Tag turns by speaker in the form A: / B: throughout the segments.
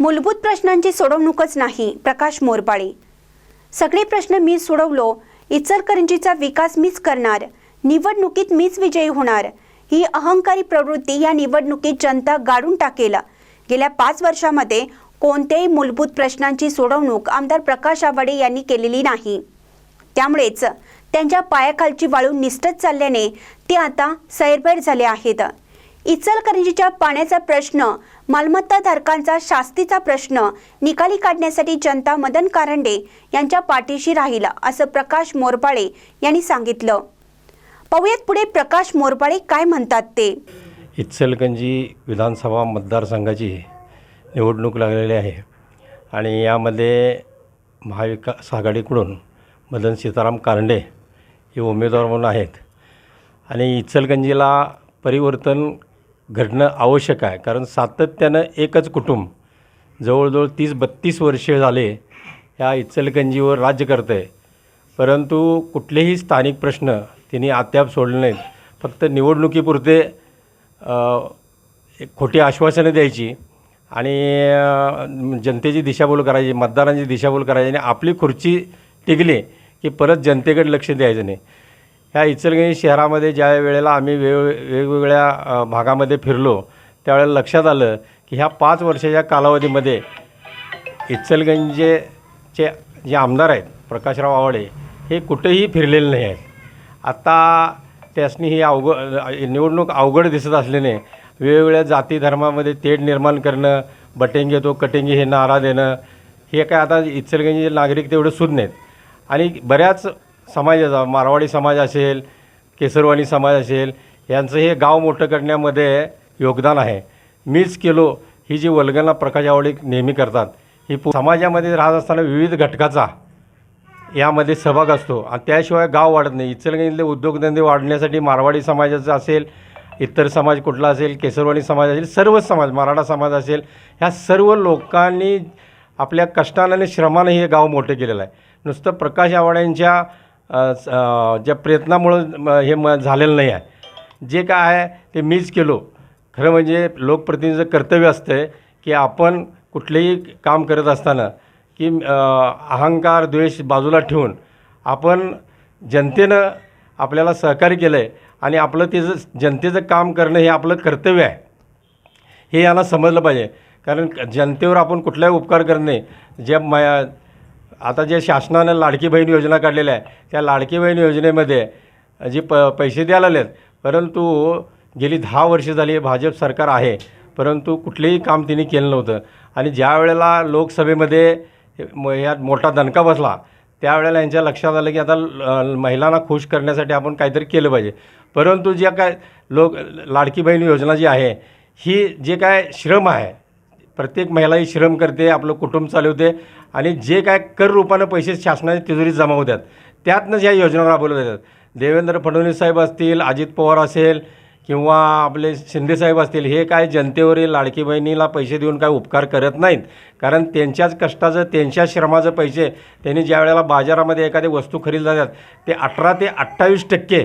A: मूलभूत प्रश्नांची सोडवणूकच नाही प्रकाश मोरपाळे. सगळे प्रश्न मी सोडवलो इचलकरंजीचा विकास मीच करणार निवडणुकीत मीच विजयी होणार ही अहंकारी प्रवृत्ती या निवडणुकीत जनता गाडून टाकेल. गेल्या पाच वर्षामध्ये कोणत्याही मूलभूत प्रश्नांची सोडवणूक आमदार प्रकाश आवाडे यांनी केलेली नाही. त्यामुळेच त्यांच्या पायाखालची वाळू निसटत चालल्याने ते आता सैरभैर झाले आहेत. इचलकरंजीच्या पाण्याचा प्रश्न मालमत्ताधारकांचा शास्तीचा प्रश्न निकाली काढण्यासाठी जनता मदन कारंडे यांच्या पाठीशी राहील असं प्रकाश मोरपाळे यांनी सांगितलं. पाहुयात पुढे प्रकाश मोरपाळे काय म्हणतात ते.
B: इचलकंजी विधानसभा मतदारसंघाची निवडणूक लागलेली आहे आणि यामध्ये महाविकास आघाडीकडून मदन सीताराम कारंडे हे उमेदवार म्हणून आहेत. आणि इचलकंजीला परिवर्तन घडणं आवश्यक आहे. कारण सातत्यानं एकच कुटुंब जवळजवळ तीस बत्तीस वर्षे झाले ह्या इचलकंजीवर राज्य करतं आहे परंतु कुठलेही स्थानिक प्रश्न त्यांनी अद्याप सोडले नाहीत. फक्त निवडणुकीपुरते एक खोटी आश्वासनं द्यायची आणि जनतेची दिशाभूल करायची मतदारांची दिशाभूल करायची आणि आपली खुर्ची टिकली की परत जनतेकडे लक्ष द्यायचं नाही. ह्या इचलकरंजी शहरामध्ये ज्या वेळेला आम्ही वेग वेगवेगळ्या भागामध्ये फिरलो त्यावेळेला लक्षात आलं की ह्या पाच वर्षाच्या कालावधीमध्ये इचलगंजचे जे आमदार आहेत प्रकाशराव आवाडे हे कुठेही फिरलेले नाही आहेत. आत्ता त्यासनी ही अवघड निवडणूक अवघड दिसत असल्याने वेगवेगळ्या जाती धर्मामध्ये तेढ निर्माण करणं बटेंगे तो कटेंगे हे नारा देणं हे काय आता इचलगंजी नागरिक तेवढं सुज्ञ नाहीत आणि बऱ्याच समाजाचा मारवाडी समाज असेल केसरवाणी समाज असेल यांचं हे गाव मोठं करण्यामध्ये योगदान आहे. मीच केलो ही जी वल्गना प्रकाश आवडे नेहमी करतात ही पु समाजामध्ये राहत असताना विविध घटकाचा यामध्ये सहभाग असतो. आणि त्याशिवाय गाव वाढत नाही. इचलगंजीतले उद्योगधंदे वाढण्यासाठी मारवाडी समाजाचं असेल इतर समाज कुठला असेल केसरवाणी समाज असेल सर्वच समाज मराठा समाज असेल ह्या सर्व लोकांनी आपल्या कष्टानं आणि श्रमानं हे गाव मोठं केलेलं आहे. नुसतं प्रकाश आवाड्यांच्या ज्या प्रयत्नामुळं म- हे म झालेलं नाही आहे. जे काय आहे ते मीच केलो. खरं म्हणजे लोकप्रतिनिधीचं कर्तव्य असतं की आपण कुठलेही काम करत असताना की अहंकार द्वेष बाजूला ठेवून आपण जनतेनं आपल्याला सहकार्य केलं आहे आणि आपलं त्याचं जनतेचं काम करणं हे आपलं कर्तव्य आहे. हे यांना समजलं पाहिजे. कारण जनतेवर आपण कुठलाही उपकार करणे ज्या म आता जे शासनानं लाडकी बहीण योजना काढलेल्या आहे त्या लाडकी बहीण योजनेमध्ये जी प पैसे द्यायला आलेत परंतु गेली दहा वर्षे झाली भाजप सरकार आहे परंतु कुठलेही काम तिने केलं नव्हतं. आणि ज्या वेळेला लोकसभेमध्ये म- यात मोठा दणका बसला त्यावेळेला यांच्या लक्षात आलं की आता ल- महिलांना खुश करण्यासाठी आपण काहीतरी केलं पाहिजे. परंतु ज्या काय लोक लाडकी बहीण योजना जी आहे ही जे काय श्रम आहे प्रत्येक महिला ही श्रम करते आपलं कुटुंब चालवते आणि जे काय कर रूपानं पैसे शासनाच्या तिजोरीत जमा होतात त्यातनंच ह्या योजना राबवल्या जातात. देवेंद्र फडणवीस साहेब असतील अजित पवार असेल किंवा आपले शिंदेसाहेब असतील हे काय जनतेवरील लाडकी बहिणीला पैसे देऊन काय उपकार करत नाहीत. कारण त्यांच्याच कष्टाचं त्यांच्या श्रमाचं पैसे त्यांनी ज्या वेळेला बाजारामध्ये एखादी वस्तू खरेदी जातात ते अठरा ते अठ्ठावीस टक्के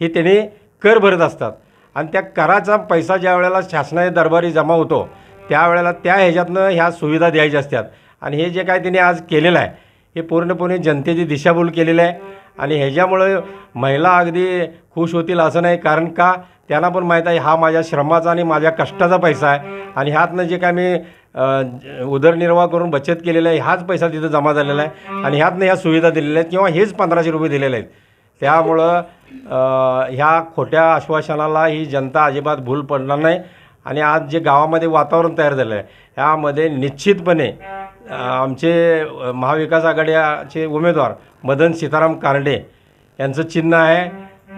B: हे त्यांनी कर भरत असतात. आणि त्या कराचा पैसा ज्या वेळेला शासनाच्या दरबारी जमा होतो त्यावेळेला त्या ह्याच्यातनं ह्या सुविधा द्यायच्या असतात. आणि हे जे काय त्यांनी आज केलेलं आहे हे पूर्णपणे जनतेची दिशाभूल केलेलं आहे. आणि ह्याच्यामुळे महिला अगदी खुश होतील असं नाही कारण का? त्यांना पण माहीत आहे हा माझ्या श्रमाचा आणि माझ्या कष्टाचा पैसा आहे. आणि ह्यातनं जे काय मी उदरनिर्वाह करून बचत केलेला आहे हाच पैसा तिथं जमा झालेला आहे. आणि ह्यातनं ह्या सुविधा दिलेल्या आहेत किंवा हेच पंधराशे रुपये दिलेले आहेत. त्यामुळं ह्या खोट्या आश्वासनाला ही जनता अजिबात भूल पडणार नाही. आणि आज जे गावामध्ये वातावरण तयार झालं आहे यामध्ये निश्चितपणे आमचे महाविकास आघाडीचे उमेदवार मदन सीताराम कारडे यांचं चिन्ह आहे.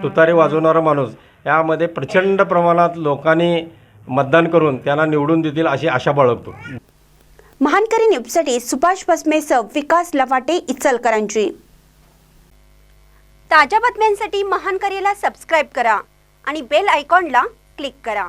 B: तुतारे वाजवणारा माणूस. यामध्ये प्रचंड प्रमाणात लोकांनी मतदान करून त्यांना निवडून देतील अशी आशा बाळगतो.
A: महानकरी न्यूजसाठी सुभाष भस्मेसह विकास लवाटे इचलकरंजी. ताज्या बातम्यांसाठी महानकरीला सबस्क्राईब करा आणि बेल आयकॉनला क्लिक करा.